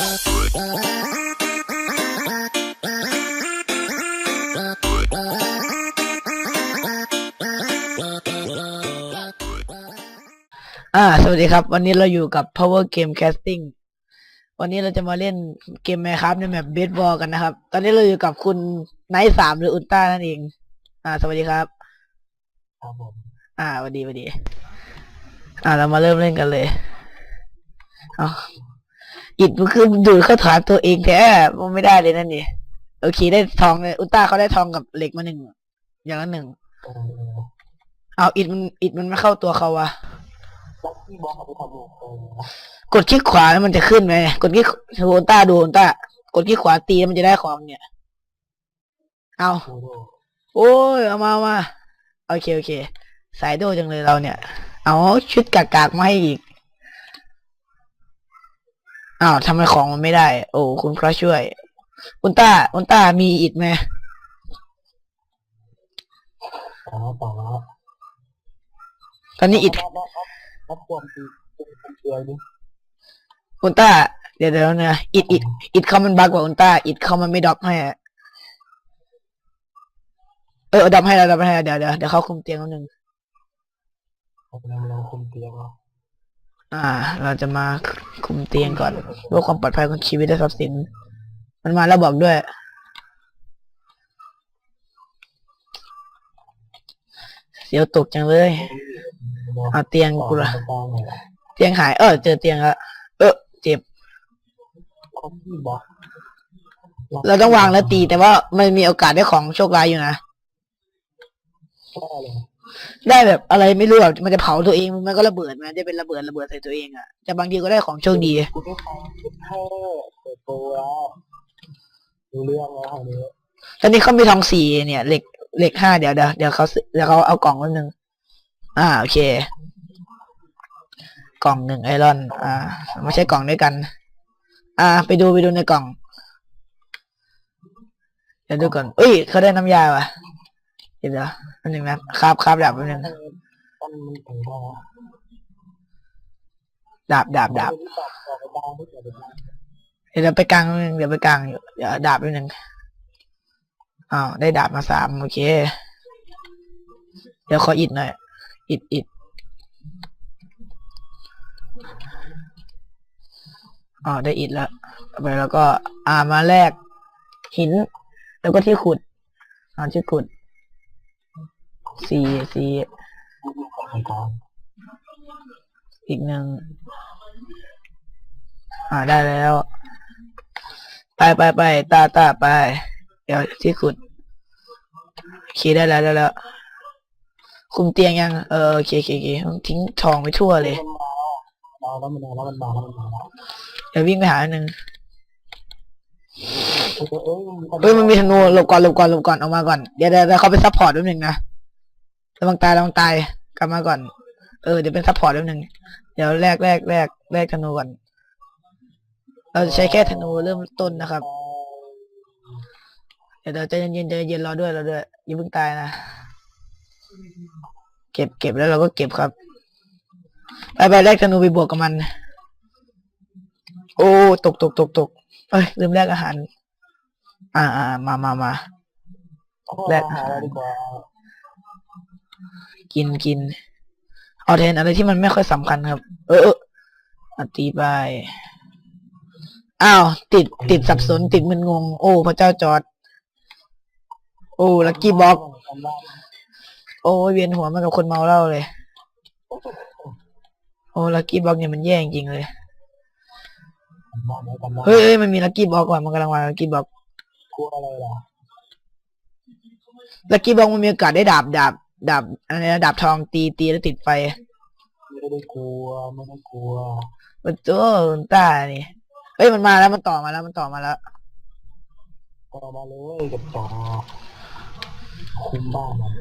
อ่า สวัสดีครับ วันนี้เราอยู่กับ Power Game Casting วันนี้เราจะมาเล่นเกม Minecraft ในแมปเบสบอลกันนะครับ ตอนนี้เราอยู่กับคุณไนท์สามหรืออุลตร้านั่นเอง อ่า สวัสดีครับ ครับผม อ่าสวัสดีสวัสดี อ่า เรามาเริ่มเล่นกันเลย เอา อิดมันคือดูดเข้าฐานตัวเองแท้มันไม่ได้เลยนั่นนี่โอเคได้ทองเลยอุลตร้าเขาได้ทองกับเหล็กมาหนึ่งอย่างละหนึ่งเออเออเอาอิดมันอิดมันไม่เข้าตัวเขาวะลักกี้บล็อกเอาไปทำลูกเออกดคลิกขวาแล้วมันจะขึ้นไหมกดคลิกดูอุลตร้าดูอุลตร้ากดคลิกขวาตีแล้วมันจะได้ของเนี่ย เอาดูดูโอ้ยเอามาเอามาโอเคโอเค สายโดจังเลยเราเนี่ย เอาชุดกากๆมาให้อีก อ้าวทำไมของมันไม่ได้ โอ้คุณพระช่วย อุลตร้าอุลตร้ามีอิดไหมต่อแล้วต่อแล้วตอนนี้อิดรับรับรับรับความตีเป็นเกลือดิอุลตร้าเดี๋ยวเดี๋ยวนะอิดอิดอิดเขามันบักกว่าอุลตร้าอิดเขามันไม่ดรอปให้อะเออเอาดรอปให้แล้วดรอปให้แล้วเดี๋ยวเดี๋ยวเดี๋ยวเขาคุมเตียงนิดนึงเรากำลังเราคุมเตียงเรา อ่า เราจะมาคุมเตียงก่อนเพื่อความปลอดภัยของชีวิตและทรัพย์สิน มันมาแล้วบอกด้วย เสียวตกจังเลยเอาเตียงกูละตรอเตียงหาย เออ เจอเตียงล้วเออ เจ็บ เราต้องวางแล้วตีแต่ว่ามันมีโอกาสได้ของโชคร้ายอยู่นะ ได้เลยได้แบบอะไรไม่รู้แบบมันจะเผาตัวเองมันก็ระเบิดมันจะเป็นระเบิดระเบิดใส่ตัวเองอะแต่บางทีก็ได้ของโชคดีกูได้ฟังชุดเท่เปิดตัวแล้วรู้เรื่องแล้วคราวนี้ตอนนี้เขามีทองสี่เนี่ยเหล็กเหล็กห้าเดี๋ยวเดี๋ยวเดี๋ยวเขาซื้อเดี๋ยวเขาเอากล่องนิดนึงอ่าโอเค กล่องหนึ่งไอรอน อ่าไม่ใช่กล่องด้วยกัน อ่า ไปดูไปดูในกล่องเดี๋ยวดูก่อนเอ้ยเขาได้น้ำยาว่ะ เดี๋ยวเดี๋ยวอันหนึ่งนะครับครับดาบแป๊บนึงต้นมันถึงพอดาบดาบดาบไปตามที่เกิดขึ้นเดี๋ยวไปกลางนึงเดี๋ยวไปกลางอยู่เดี๋ยวดาบแป๊บนึงอ้าวได้ดาบมาสามโอเค เดี๋ยวขออิดหน่อยอิดอิดอ๋อได้อิดแล้วไปแล้วก็ อ่ามาแลกหิน แล้วก็ที่ขุดอ่าที่ขุด สี่สี่ของไอ้กองอีกหนึ่งอ่าได้แล้ว ไปไปไปตาตาไป เดี๋ยวที่ขุดโอเคได้แล้วได้แล้ว คุมเตียงยัง เออโอเคโอเคโอเคต้องทิ้งทองไปทั่วเลยมันมาแล้วมันมาแล้วมันมาแล้วมันมาแล้วเดี๋ยววิ่งไปหาอันหนึ่งเอ้ยเฮ้ยมันมีธนูหลบก่อนหลบก่อนหลบก่อนออกมาก่อนเดี๋ยวเดี๋ยวเดี๋ยวเขาไปซัพพอร์ตแป๊บหนึงนะ ระวังตายระวังตายกลับมาก่อน เออเดี๋ยวเป็นซัพพอร์ตแป๊บหนึงเดี๋ยวแลกแลกแลกแลกธนูก่อน เราจะใช้แค่ธนูเริ่มต้นนะครับ เดี๋ยวเดี๋ยวใจเย็นๆใจเย็นรอด้วยรอด้วยอย่าเพิ่งตายนะ เก็บเก็บแล้วเราก็เก็บครับไปไปแลกธนูไปบวกกับมัน โอ้ตกตกตกตกเอ้ยลืมแลกอาหาร อ่าอ่ามามามาแลกหาอะไรดีกว่า กินกิน เอาแทนอะไรที่มันไม่ค่อยสำคัญครับ เอออตีไปอ้าว ติดติดสับสนติดมึนงง โอ้ พระเจ้าจอด โอ้ลักกี้บ็อก โอ้เวียนหัวมากับคนเมาเหล้าเลย โอ้ลักกี้บ็อกเนี่ยมันแย่จริงเลย เฮ้ยเฮ้ยมันมีลักกี้บ็อกว่ะมันกำลังวางลักกี้บ็อกกลัวอะไรล่ะลักกี้บ็อกมันมีโอกาสได้ดาบดาบ ดาบอะไรนะดาบทองตีตีแล้วติดไฟไม่ได้กลัวไม่ได้กลัวมันตัวมันตานี่เฮ้ยมันมาแล้วมันต่อมาแล้วมันต่อมาแล้วต่อมาเลยกับต่อคุมบ้านมัน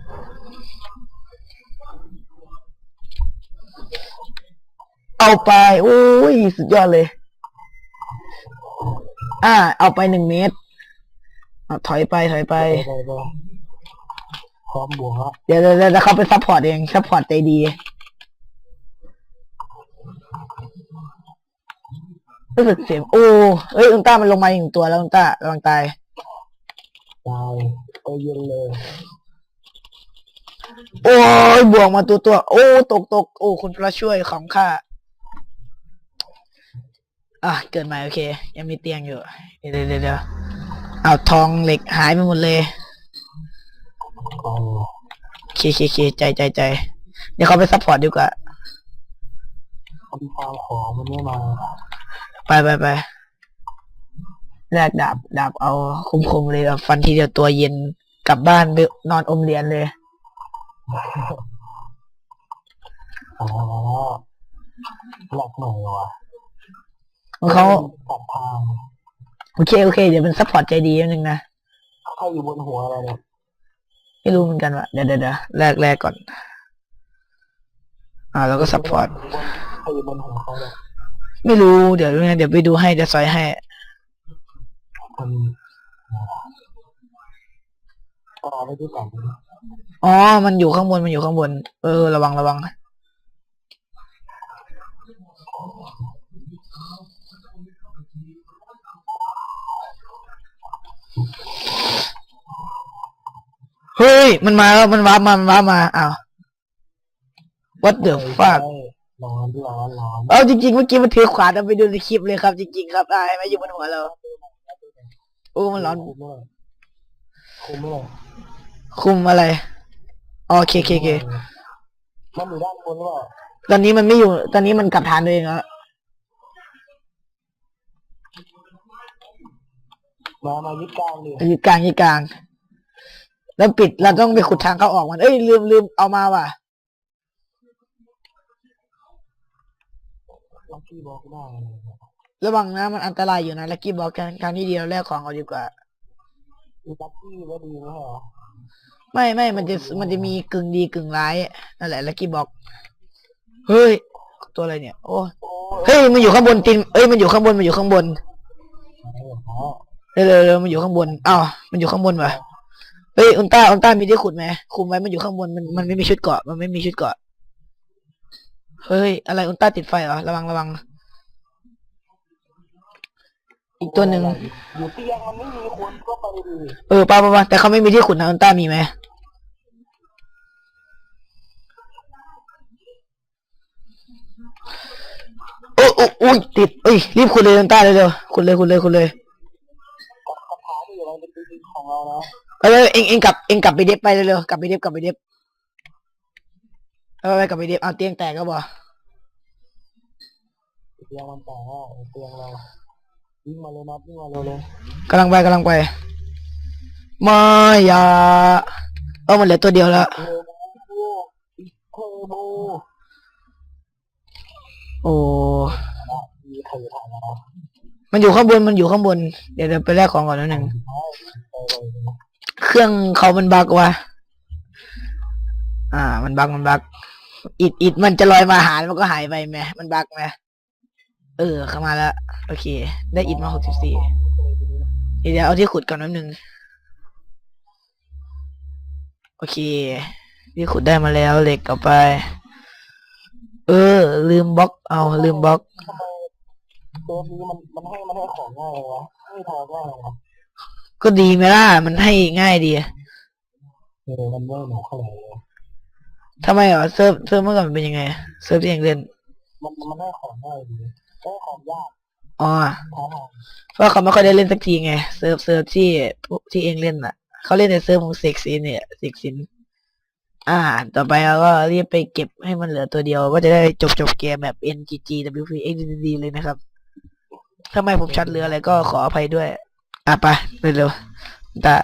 เอาไปโอ้ยสุดยอดเลย อ่า เอาไปหนึ่งเมตรเอาถอยไปถอยไป ไปไป พร้อมบวกฮะเดี๋ยวเดี๋ยวเดี๋ยวเขาไปซัพพอร์ตเองซัพพอร์ตใจดีรู้สึกเสียงโอ้เอ้ยอุลตร้ามันลงมาอีกหนึ่งตัวแล้วอุลตร้าระวังตายตายตัวเย็นเลยโอ้ยบวกมาตัวตัว โอ้ตกตกโอ้คุณพระช่วยของข้าอะเกิดใหม่โอเค ยังมีเตียงอยู่ เดี๋ยวเดี๋ยวเดี๋ยวเดี๋ยวเอาทองเหล็กหายไปหมดเลย โอ้เคเคเคใจใจใจเดี๋ยวเขาไปซัพพอร์ตดีกว่าคนฟาร์มของมันไม่มาไปไปไปแลกดาบดาบเอาคมคมๆเลยแบบฟันทีเดียวตัวเย็นกลับบ้านไปนอนอมเหรียญเลยอ๋อหลักหน่อยวะของเขาตัดทางโอเคโอเค เดี๋ยวเป็นซัพพอร์ตใจดีนิดนึงนะใครอยู่บนหัวอะไรเนี่ย ไม่รู้เหมือนกันว่ะเดี๋ยวเดี๋ยวเดี๋ยวแลกแลกก่อน อ่า แล้วก็ซัพพอร์ตอยู่บนหัวเขาเนี่ยไม่รู้เดี๋ยวเดี๋ยวไปดูให้เดี๋ยวซอยให้คนต่อไปที่ต่างอ๋อ มันอยู่ข้างบนมันอยู่ข้างบน เออ ระวังระวังเฮ้ ย มันมาแล้วมันว้าร์ปมามันว้าร์ปมาอ้าว what the fuck ร้อนร้อนร้อนเอาจริงๆเมื่อกี้มันถือขวานเอาไปดูในคลิปเลยครับ จริง ๆ ครับอ่าเห็นไหมอยู่บนหัวเราโอ้มันร้อน คุ้มเลยคุ้มเลยคุมอะไรอ๋อโอเคโอเคโอเคมันอยู่ด้านบนหรือเปล่าตอนนี้มันไม่อยู่ ตอนนี้มันกลับฐานตัวเองแล้วมามายึดกลางดิอยู่กลางอยู่กลาง แล้วปิดเราต้องไปขุดทางเข้าออกมันเอ้ยลืมลืมเอามาว่ะลักกี้บอกได้ระวังนะมันอันตรายอยู่นะลักกี้บอกกันครั้งที่เดียวแลกของเอาดีกว่าลักกี้ว่าดีไหมหรอไม่ไม่มันจะมันจะมีกึ่งดีกึ่งร้ายนั่นแหละลักกี้บอกเฮ้ยตัวอะไรเนี่ย โอ้เฮ้ยมันอยู่ข้างบนตินเอ้ยมันอยู่ข้างบนมันอยู่ข้างบนเร็วเร็วเร็วมันอยู่ข้างบนอ้าวมันอยู่ข้างบนว่ะ เฮ้ยอุลตร้าอุลตร้ามีที่ขุดไหมคุมไว้มันอยู่ข้างบนมันมันไม่มีชุดเกราะมันไม่มีชุดเกราะเฮ้ยอะไรอุลตร้าติดไฟเหรอระวังระวัง อีกตัวหนึ่งอยู่เตียงมันไม่มีคนก็ไปดีเออป้าป้าป้าแต่เขาไม่มีที่ขุดนะอุลตร้ามีไหมโอ้โอ้อุ้ยติดเอ้ยรีบขุดเลยอุลตร้าเร็วๆขุดเลยขุดเลยขุดเลยกับคาถาที่อยู่ในเป็นดินของเรานะ เออเอ็งเอ็งกลับเอ็งกลับไปเด็บไปเร็วๆกลับไปเด็บกลับไปเด็บเออไปกลับไปเด็บเอาเตียงแตกก็บอกเตียงมันแต่ว่าเตียงเราวิ่งมาเลยนะวิ่งมาเลยเลยกำลังไปกำลังไปไม่อย่าเออมันเหลือตัวเดียวแล้วเทอร์โบเทอร์โบโอ้มีเธอถ่ายแล้วมันอยู่ข้างบนมันอยู่ข้างบน เดี๋ยวเดี๋ยวไปแลกของก่อนนิดหนึ่งไป เลยเครื่องเขามันบักว่ะอ่า มันบักมันบักอิดอิดมันจะลอยมาหาแล้วมันก็หายไปไหมมันบักไหมเออเข้ามาแล้วโอเค ได้อิดมาหกสิบสี่เดี๋ยวเอาที่ขุดก่อนนิดนึงโอเค ที่ขุดได้มาแล้วเหล็กเอาไป เออ ลืมบล็อก เอาลืมบล็อกทำไมตัวนี้มันมันให้มันให้ของง่ายวะไม่ทอง่ายวะ ก็ดีไหมล่ะ มันให้ง่ายดีเออมันไม่หนูเท่าไหร่เลยทำไมเหรอเซิร์ฟเซิร์ฟเมื่อก่อนมันเป็นยังไงเซิร์ฟที่เองเล่นมันมันให้ของง่ายดีได้ของยากอ๋อท้าทายเพราะเขาไม่ค่อยได้เล่นสักทีไง เซิร์ฟเซิร์ฟที่พวกที่เองเล่นอะ เขาเล่นในเซิร์ฟของเซกซินเนี่ยเซกซิน อ่า ต่อไปเราก็รีบไปเก็บให้มันเหลือตัวเดียว ก็จะได้จบจบเกมแบบ NGG WP XDD เลยนะครับ ถ้าไม่ผมชัดเรืออะไรก็ขออภัยด้วย อะไปเร็วๆตา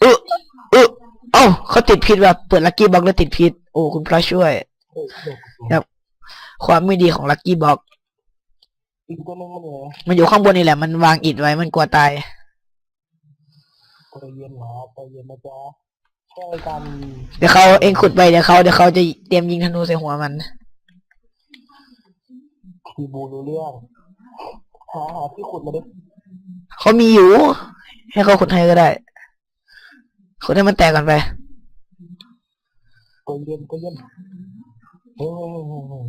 เออเออเอ้าเขาติดพิษแบบเปิดลักกี้บ็อกแล้วติดพิษโอ้คุณพระช่วยเฮ้ยเด็กความไม่ดีของลักกี้บ็อกอีกตัวหนึงมันอยู่ไหนมันอยู่ข้างบนนี่แหละ มันวางอิฐไว้มันกลัวตายตัวเย็นเหรอตัวเย็นนะจ๊ะช่วยกันเดี๋ยวเขาเองขุดไปเดี๋ยวเขาเดี๋ยวเขาจะเตรียมยิงธนูใส่หัวมันทีบูรู้เรื่องหาหาที่ขุดมาดิ เขามีอยู่ ให้เขาขุดให้ก็ได้ขุดให้มันแตกก่อนไปตัวเย็นตัวเย็นเฮ้ยเฮ้ยเฮ้ยเฮ้ย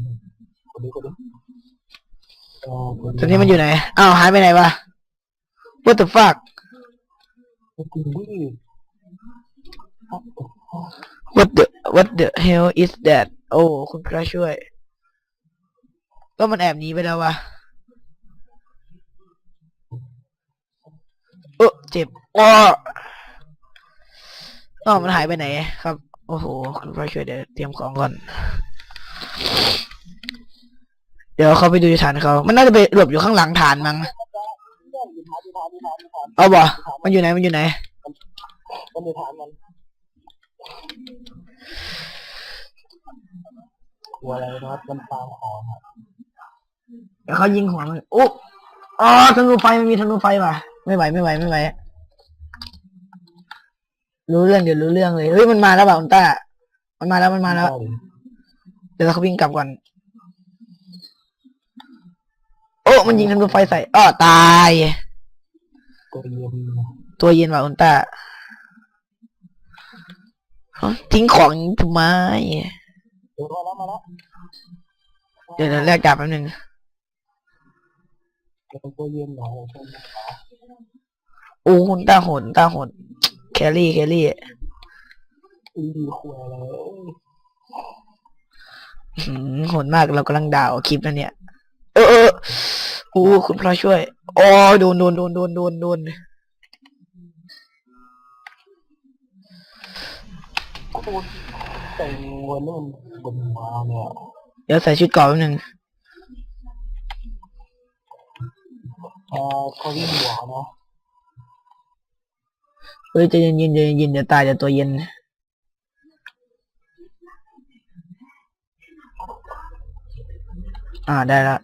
กดดิกดดิเอเออกูตอนนี้มันอยู่ไหนอ้าวหายไปไหนวะ What the fuck กูดิ What the What the hell is that โอ้ คุณพระช่วย ก็มันแอบหนีไปแล้ววะเออเจ็บอ้ออ้อมันหายไปไหน ครับ โอ้โห คุณพระช่วยเดี๋ยวเตรียมของก่อน เดี๋ยวเขาไปดูฐานเขา มันน่าจะไปหลบอยู่ข้างหลังฐานมั้ง เอาบ่ มันอยู่ไหน มันอยู่ไหน มันอยู่ฐานมันกลัวอะไรนะครับมันตามของอะเดี๋ยวเขายิงหัวมันโอ้อ๋อธนูไฟมันมีธนูไฟว่ะ ไม่ไหว ไม่ไหว ไม่ไหว รู้เรื่องเดี๋ยวรู้เรื่องเลยเฮ้ยมันมาแล้วเปล่าคุณต้ามันมาแล้วมันมาแล้ว เดี๋ยวเขาวิ่งกลับก่อน โอ้มันยิงธนูไฟใส่อ้อตาย ตัวเย็นตัวเย็นว่ะคุณต้าเอ้าทิ้งของทำไมเดี๋ยวมาแล้วมาแล้วเดี๋ยวเดี๋ยวแลกดาบแป๊บนึงเดี๋ยวตัวเย็นหน่อยใช่ไหมโอ้คุณต้าโหดคุณต้าโหด แครี่แครี่อีดีคุยอะไรหืมโหดมากเรากำลังด่าเอาคลิปนะเนี่ย เออเออโอ้คุณพระช่วยอ๋อโดนโดนโดนโดนโดนโดนกูแต่งวันนี้นบนมาเนี่ยเดี๋ยวใส่ชุดเก่อนแป๊บนึงเอ่อเขาวิ่งหัวนะ ฮ้ยใจะเย็นเย็นใจเย็นเดี๋ยวตายเดี๋ยวตัวเย็นอ่าได้ละ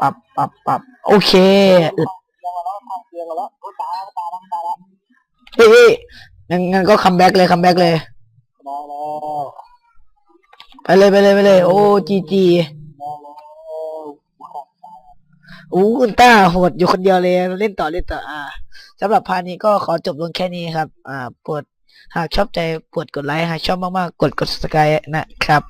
ปรับปรับปรับโอเคอึดยังมาแล้วทางเตียงมาแล้วโอ้ตายแล้วตายแล้วตายแล้วเฮ้ยเฮ้ยงั้นงั้นก็คัมแบ็กเลยคัมแบ็กเลยมาแล้วไปเลยไปเลยไปเลย โอ้จีจีมาแล้วโอ้คุณต้าโหดอยู่คนเดียวเลย เล่นต่อเล่นต่ออ่า สำหรับพาร์ทนี้ก็ขอจบลงแค่นี้ครับ อ่าปวดหากชอบใจปวดกดไลค์ หากชอบมากๆ กดกดสกายนะครับ